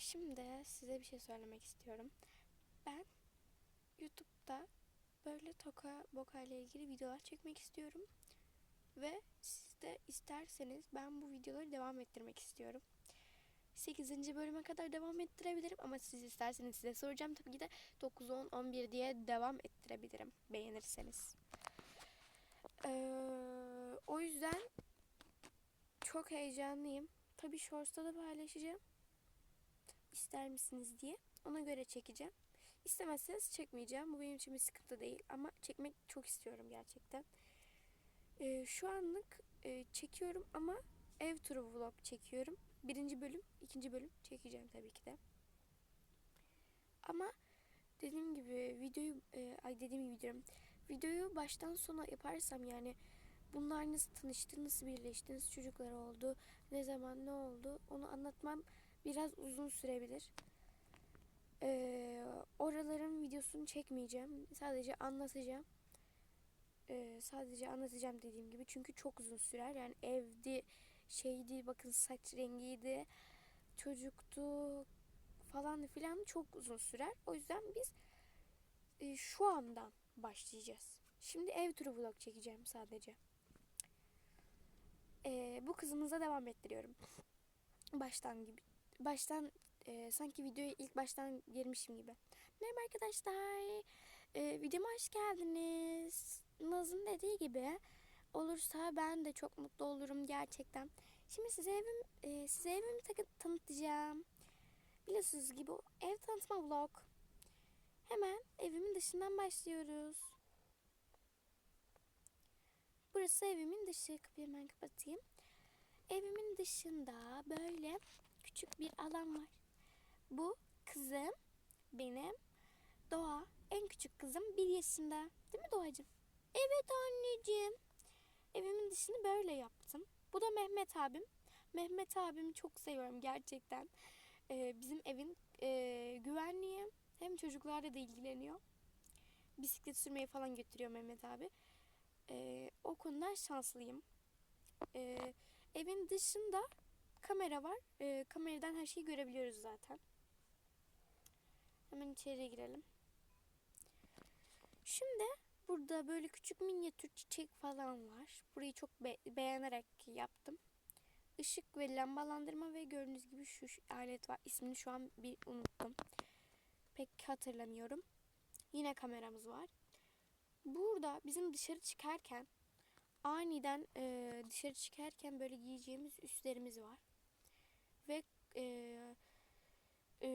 şimdi size bir şey söylemek istiyorum. Ben YouTube'da böyle toka boka ile ilgili videolar çekmek istiyorum. Ve siz de isterseniz ben bu videoları devam ettirmek istiyorum. 8. bölüme kadar devam ettirebilirim ama siz isterseniz size soracağım. Tabii ki de 9, 10, 11 diye devam ettirebilirim beğenirseniz. Ee, o yüzden çok heyecanlıyım. Tabii Shorts'ta da paylaşacağım. İster misiniz diye. Ona göre çekeceğim. İstemezseniz çekmeyeceğim. Bu benim için bir sıkıntı değil. Ama çekmek çok istiyorum gerçekten. Ee, şu anlık e, çekiyorum ama ev turu vlog çekiyorum. Birinci bölüm, ikinci bölüm çekeceğim tabii ki de. Ama dediğim gibi videoyu, e, ay dediğim gibi diyorum. Videoyu baştan sona yaparsam yani bunlar nasıl tanıştı, nasıl birleşti, nasıl çocuklar oldu, ne zaman ne oldu onu anlatmam biraz uzun sürebilir. Ee, oraların videosunu çekmeyeceğim. Sadece anlatacağım. Ee, sadece anlatacağım dediğim gibi. Çünkü çok uzun sürer. Yani evdi, şeydi, bakın saç rengiydi, çocuktu falan filan çok uzun sürer. O yüzden biz e, şu andan başlayacağız. Şimdi ev turu vlog çekeceğim sadece. Ee, bu kızımıza devam ettiriyorum. Baştan gibi. Baştan e, sanki videoya ilk baştan girmişim gibi. Merhaba arkadaşlar. E, videoma hoş geldiniz. Naz'ın dediği gibi olursa ben de çok mutlu olurum gerçekten. Şimdi size evim e, size evimi takı- tanıtacağım. Biliyorsunuz gibi ev tanıtma vlog. Hemen evimin dışından başlıyoruz. Burası evimin dışı. Kapıyı hemen kapatayım. Evimin dışında böyle küçük bir alan var. Bu kızım benim Doğa. En küçük kızım bir yaşında. Değil mi Doğacığım? Evet anneciğim. Evimin dışını böyle yaptım. Bu da Mehmet abim. Mehmet abimi çok seviyorum gerçekten. Ee, bizim evin e, güvenliği hem çocuklarla da ilgileniyor. Bisiklet sürmeyi falan götürüyor Mehmet abi. Ee, o konuda şanslıyım. Ee, evin dışında kamera var. Ee, kameradan her şeyi görebiliyoruz zaten. Hemen içeriye girelim. Şimdi burada böyle küçük minyatür çiçek falan var. Burayı çok be- beğenerek yaptım. Işık ve lambalandırma ve gördüğünüz gibi şu alet var. İsmini şu an bir unuttum. Pek hatırlamıyorum. Yine kameramız var. Burada bizim dışarı çıkarken aniden e, dışarı çıkarken böyle giyeceğimiz üstlerimiz var. Ve e, e,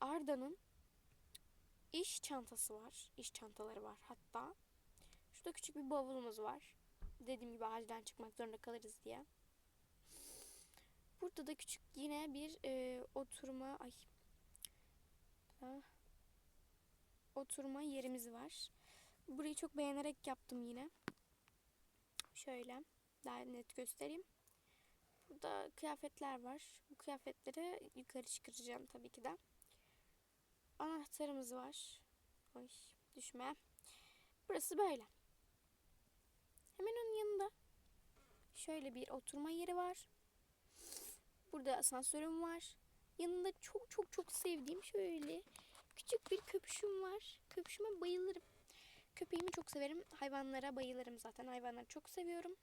Arda'nın iş çantası var. İş çantaları var hatta. Şurada küçük bir bavulumuz var. Dediğim gibi acilden çıkmak zorunda kalırız diye. Burada da küçük yine bir e, oturma ay Ah. oturma yerimiz var. Burayı çok beğenerek yaptım yine. Şöyle daha net göstereyim. Burada kıyafetler var. Bu kıyafetleri yukarı çıkaracağım tabii ki de. Anahtarımız var. Oy düşme. Burası böyle. Hemen onun yanında şöyle bir oturma yeri var. Burada asansörüm var. Yanında çok çok çok sevdiğim şöyle küçük bir köpüşüm var. Köpüşüme bayılırım. Köpeğimi çok severim. Hayvanlara bayılırım zaten. Hayvanları çok seviyorum.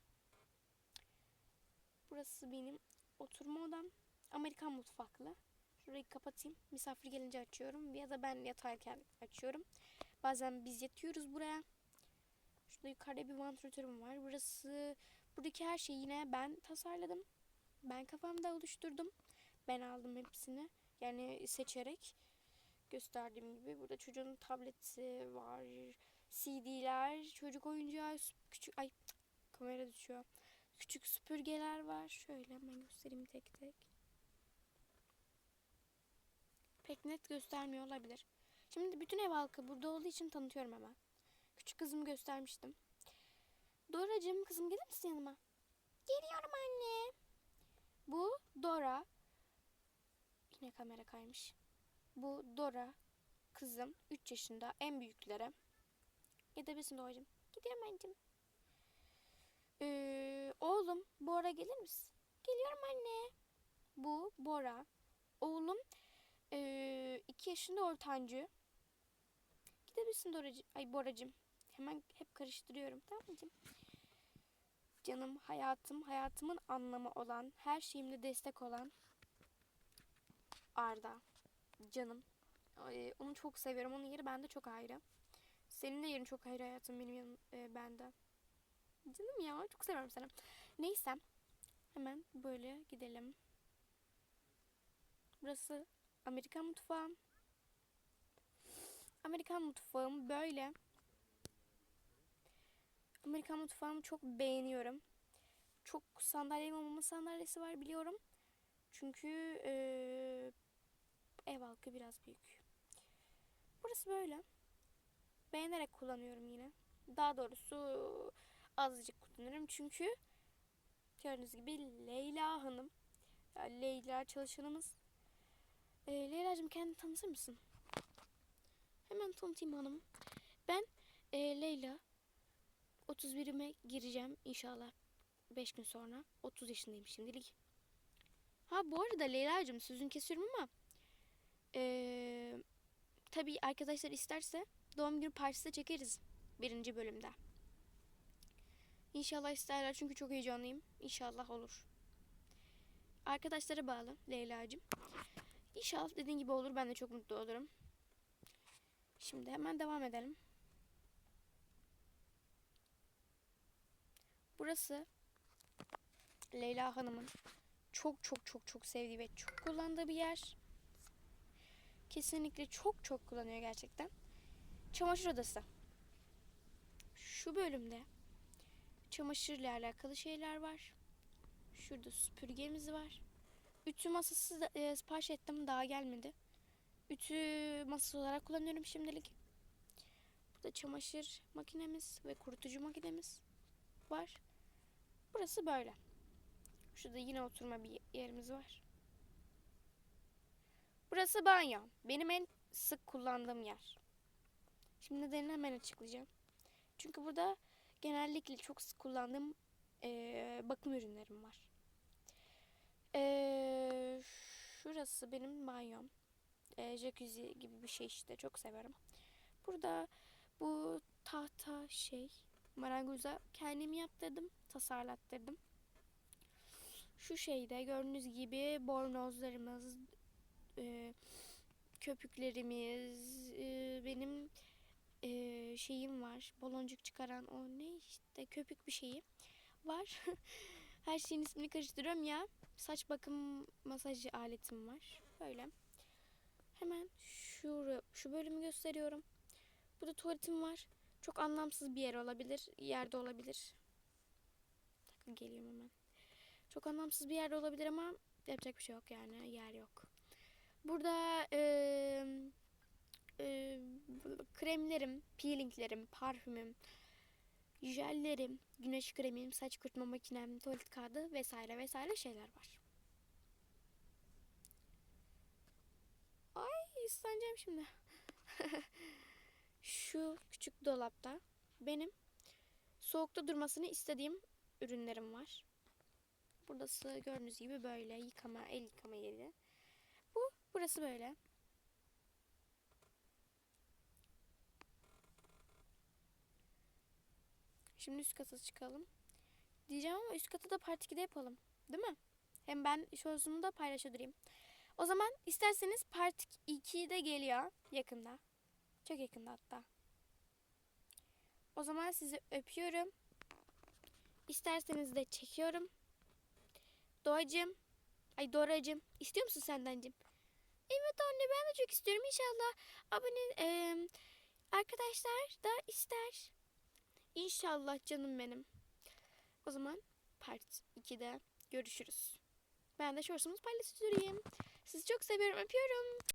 Burası benim oturma odam. Amerikan mutfaklı. Şurayı kapatayım. Misafir gelince açıyorum. Ya da ben yatarken açıyorum. Bazen biz yatıyoruz buraya. Şurada yukarıda bir vantilatörüm var. Burası, buradaki her şeyi yine ben tasarladım. Ben kafamda oluşturdum. Ben aldım hepsini. Yani seçerek gösterdiğim gibi. Burada çocuğun tableti var. CD'ler, çocuk oyuncağı, küçük ay kamera düşüyor. Küçük süpürgeler var. Şöyle hemen göstereyim tek tek. Pek net göstermiyor olabilir. Şimdi bütün ev halkı burada olduğu için tanıtıyorum hemen. Küçük kızımı göstermiştim. Doracığım kızım gelir misin yanıma? Geliyorum anne. Bu Dora. Yine kamera kaymış. Bu Dora kızım 3 yaşında en büyüklere. Gidebilirsin Doracığım. Gidiyorum anneciğim. Ee, oğlum Bora gelir misin? Geliyorum anne. Bu Bora. Oğlum Ee, iki yaşında ortancı. Gidebilirsin Doracı. Ay Boracım. Hemen hep karıştırıyorum tamam mı? canım? Canım, hayatım, hayatımın anlamı olan, her şeyimde destek olan Arda. Canım. Ay, onu çok seviyorum. Onun yeri bende çok ayrı. Senin de yerin çok ayrı hayatım benim yanım e, bende. Canım ya çok seviyorum seni. Neyse. Hemen böyle gidelim. Burası Amerikan mutfağı. Amerikan mutfağım böyle. Amerikan mutfağımı çok beğeniyorum. Çok sandalye mama sandalyesi var biliyorum. Çünkü eee, ev halkı biraz büyük. Burası böyle. Beğenerek kullanıyorum yine. Daha doğrusu azıcık kullanıyorum çünkü gördüğünüz gibi Leyla Hanım, yani Leyla çalışanımız. Ee, Leyla'cığım kendini tanıtır mısın? Hemen tanıtayım hanım. Ben e, Leyla. 31'ime gireceğim inşallah 5 gün sonra. 30 yaşındayım şimdilik. Ha bu arada Leyla'cığım sözün kesiyorum ama eee tabii arkadaşlar isterse doğum günü partisi çekeriz birinci bölümde. İnşallah isterler çünkü çok heyecanlıyım. İnşallah olur. Arkadaşlara bağlı Leyla'cığım. İnşallah dediğin gibi olur. Ben de çok mutlu olurum. Şimdi hemen devam edelim. Burası Leyla Hanım'ın çok çok çok çok sevdiği ve çok kullandığı bir yer. Kesinlikle çok çok kullanıyor gerçekten. Çamaşır odası. Şu bölümde çamaşırla alakalı şeyler var. Şurada süpürgemiz var. Ütü masası da, e, sipariş ettim daha gelmedi. Ütü masası olarak kullanıyorum şimdilik. Burada çamaşır makinemiz ve kurutucu makinemiz var. Burası böyle. Şurada yine oturma bir yerimiz var. Burası banyo. Benim en sık kullandığım yer. Şimdi nedenini hemen açıklayacağım. Çünkü burada genellikle çok sık kullandığım eee, bakım ürünlerim var. Eee, şurası benim banyom. Eee jacuzzi gibi bir şey işte. Çok severim. Burada bu tahta şey marangoza kendim yaptırdım. Tasarlattırdım. Şu şeyde gördüğünüz gibi bornozlarımız, e, köpüklerimiz, e, benim e, şeyim var. Baloncuk çıkaran o ne işte köpük bir şeyi var. Her şeyin ismini karıştırıyorum ya. Saç bakım masaj aletim var. Böyle. Hemen şu, şu bölümü gösteriyorum. Burada tuvaletim var. Çok anlamsız bir yer olabilir. Yerde olabilir. Dakika geliyorum hemen. Çok anlamsız bir yerde olabilir ama yapacak bir şey yok yani. Yer yok. Burada eee kremlerim, peelinglerim, parfümüm, jellerim, güneş kremim, saç kurutma makinem, tuvalet kağıdı vesaire vesaire şeyler var. Ay ıslanacağım şimdi. Şu küçük dolapta benim soğukta durmasını istediğim ürünlerim var. Burası gördüğünüz gibi böyle yıkama, el yıkama yeri. Bu burası böyle. Şimdi üst kata çıkalım. Diyeceğim ama üst katı da part 2'de yapalım. Değil mi? Hem ben şozunu da paylaşabilirim. O zaman isterseniz part 2 de geliyor yakında. Çok yakında hatta. O zaman sizi öpüyorum. İsterseniz de çekiyorum. Doğacım. Ay Doracım. İstiyor musun sendencim? Evet anne ben de çok istiyorum. İnşallah abone e, arkadaşlar da ister. İnşallah canım benim. O zaman part 2'de görüşürüz. Ben de şorsumu paylaştırayım. Sizi çok seviyorum. Öpüyorum.